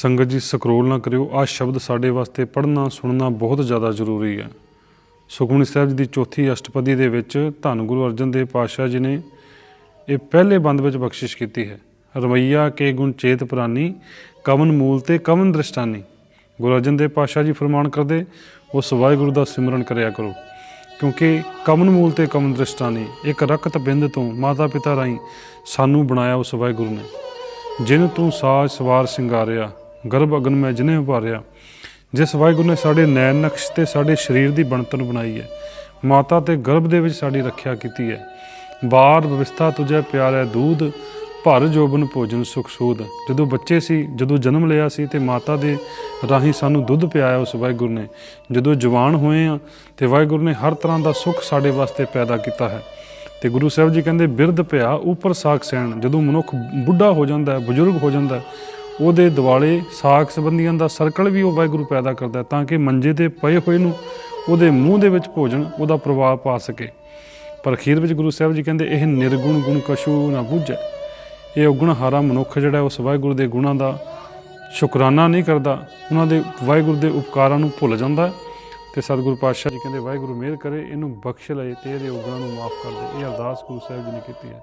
ਸੰਗਤ ਜੀ ਸਕਰੋਲ ਨਾ ਕਰਿਓ। ਆ ਸ਼ਬਦ ਸਾਡੇ ਵਾਸਤੇ ਪੜ੍ਹਨਾ, ਸੁਣਨਾ ਬਹੁਤ ਜ਼ਿਆਦਾ ਜ਼ਰੂਰੀ ਹੈ। ਸੁਖਮਨੀ ਸਾਹਿਬ ਜੀ ਦੀ ਚੌਥੀ ਅਸ਼ਟਪਦੀ ਦੇ ਵਿੱਚ ਧੰਨ ਗੁਰੂ ਅਰਜਨ ਦੇਵ ਪਾਤਸ਼ਾਹ ਜੀ ਨੇ ਇਹ ਪਹਿਲੇ ਬੰਦ ਵਿੱਚ ਬਖਸ਼ਿਸ਼ ਕੀਤੀ ਹੈ। ਰਮਈਆ ਕੇ ਗੁਣ ਚੇਤ ਪ੍ਰਾਨੀ, ਕਵਨ ਮੂਲ ਤੇ ਕਵਨ ਦ੍ਰਿਸ਼ਟਾਨੀ। ਗੁਰੂ ਅਰਜਨ ਦੇਵ ਪਾਤਸ਼ਾਹ ਜੀ ਫਰਮਾਨ ਕਰਦੇ, ਉਸ ਵਾਹਿਗੁਰੂ ਦਾ ਸਿਮਰਨ ਕਰਿਆ ਕਰੋ। ਕਿਉਂਕਿ ਕਵਨ ਮੂਲ ਤੇ ਕਵਨ ਦ੍ਰਿਸ਼ਟਾਨੀ, ਇੱਕ ਰਕਤ ਬਿੰਦ ਤੋਂ ਮਾਤਾ ਪਿਤਾ ਰਾਹੀਂ ਸਾਨੂੰ ਬਣਾਇਆ ਉਸ ਵਾਹਿਗੁਰੂ ਨੇ। ਜਿਨ ਤੂੰ ਸਾਜ ਸਵਾਰ ਸਿੰਗਾਰਿਆ ਗਰਭ ਅਗਨ ਮੈਂ ਜਿਨੇ ਉਭਾਰਿਆ, ਜਿਸ ਵਾਹਿਗੁਰੂ ਨੇ ਸਾਡੇ ਨੈਣ ਨਕਸ਼ ਤੇ ਸਾਡੇ ਸਰੀਰ ਦੀ ਬਣਤਰ ਬਣਾਈ ਹੈ, ਮਾਤਾ ਤੇ ਗਰਭ ਦੇ ਵਿੱਚ ਸਾਡੀ ਰੱਖਿਆ ਕੀਤੀ ਹੈ। ਬਾਰ ਵਿਵਸਥਾ ਤੁਝੇ ਪਿਆਰੇ ਦੂਧ, ਭਰ ਜੋਬਨ ਭੋਜਨ ਸੁਖ ਸੂਦ। ਜਦੋਂ ਬੱਚੇ ਸੀ, ਜਦੋਂ ਜਨਮ ਲਿਆ ਸੀ ਤੇ ਮਾਤਾ ਦੇ ਰਾਹੀਂ ਸਾਨੂੰ ਦੁੱਧ ਪਿਆਇਆ ਉਸ ਵਾਹਿਗੁਰੂ ਨੇ। ਜਦੋਂ ਜਵਾਨ ਹੋਏ ਆ, ਤੇ ਵਾਹਿਗੁਰੂ ਨੇ ਹਰ ਤਰ੍ਹਾਂ ਦਾ ਸੁੱਖ ਸਾਡੇ ਵਾਸਤੇ ਪੈਦਾ ਕੀਤਾ ਹੈ। ਤੇ ਗੁਰੂ ਸਾਹਿਬ ਜੀ ਕਹਿੰਦੇ, ਬਿਰਧ ਪਿਆ, ਉਪਰ ਸਾਖ ਸੈਣ। ਜਦੋਂ ਮਨੁੱਖ ਬੁੱਢਾ ਹੋ ਜਾਂਦਾ ਹੈ, ਬਜ਼ੁਰਗ ਹੋ ਜਾਂਦਾ ਹੈ ਉਹਦੇ ਦਿਵਾਲੇ ਸਾਖ ਸੰਬੰਧੀਆਂ ਦਾ ਸਰਕਲ ਵੀ ਉਹ ਵਾਹਿਗੁਰੂ ਪੈਦਾ ਕਰਦਾ ਤਾਂ ਕਿ ਮੰਜੇ ਤੇ ਪਏ ਹੋਏ ਨੂੰ ਉਹਦੇ ਮੂੰਹ ਦੇ ਵਿੱਚ ਭੋਜਨ, ਉਹਦਾ ਪ੍ਰਭਾਵ ਪਾ ਸਕੇ। ਪਰ ਅਖੀਰ ਵਿੱਚ ਗੁਰੂ ਸਾਹਿਬ ਜੀ ਕਹਿੰਦੇ, ਇਹ ਨਿਰਗੁਣ ਗੁਣ ਕਛੂ ਨਾ ਬੁੱਝੈ। ਇਹ ਔਗਣ ਹਾਰਾ ਮਨੁੱਖ ਜਿਹੜਾ ਉਸ ਵਾਹਿਗੁਰੂ ਦੇ ਗੁਣਾਂ ਦਾ ਸ਼ੁਕਰਾਨਾ ਨਹੀਂ ਕਰਦਾ। ਉਹਨਾਂ ਦੇ ਵਾਹਿਗੁਰੂ ਦੇ ਉਪਕਾਰਾਂ ਨੂੰ ਭੁੱਲ ਜਾਂਦਾ ਹੈ। ਤੇ ਸਤਿਗੁਰੂ ਪਾਤਸ਼ਾਹ ਜੀ ਕਹਿੰਦੇ, ਵਾਹਿਗੁਰੂ ਮਿਹਰ ਕਰੇ, ਇਹਨੂੰ ਬਖਸ਼ ਲਏ ਤੇ ਇਹਦੇ ਔਗਣਾਂ ਨੂੰ ਮਾਫ ਕਰ ਦੇ। ਇਹ ਅਰਦਾਸ ਗੁਰੂ ਸਾਹਿਬ ਜੀ ਨੇ ਕੀਤੀ ਹੈ।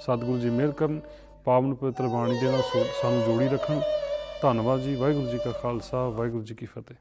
ਸਤਿਗੁਰੂ ਜੀ ਮਿਹਰ ਕਰਨ। ਪਾਵਨ ਪਵਿੱਤਰ ਬਾਣੀ ਦੇ ਨਾਲ ਸੋ- ਸਾਨੂੰ ਜੋੜੀ ਰੱਖਣ। ਧੰਨਵਾਦ ਜੀ, ਵਾਹਿਗੁਰੂ ਜੀ ਕਾ ਖਾਲਸਾ, ਵਾਹਿਗੁਰੂ ਜੀ ਕੀ ਫਤਿਹ।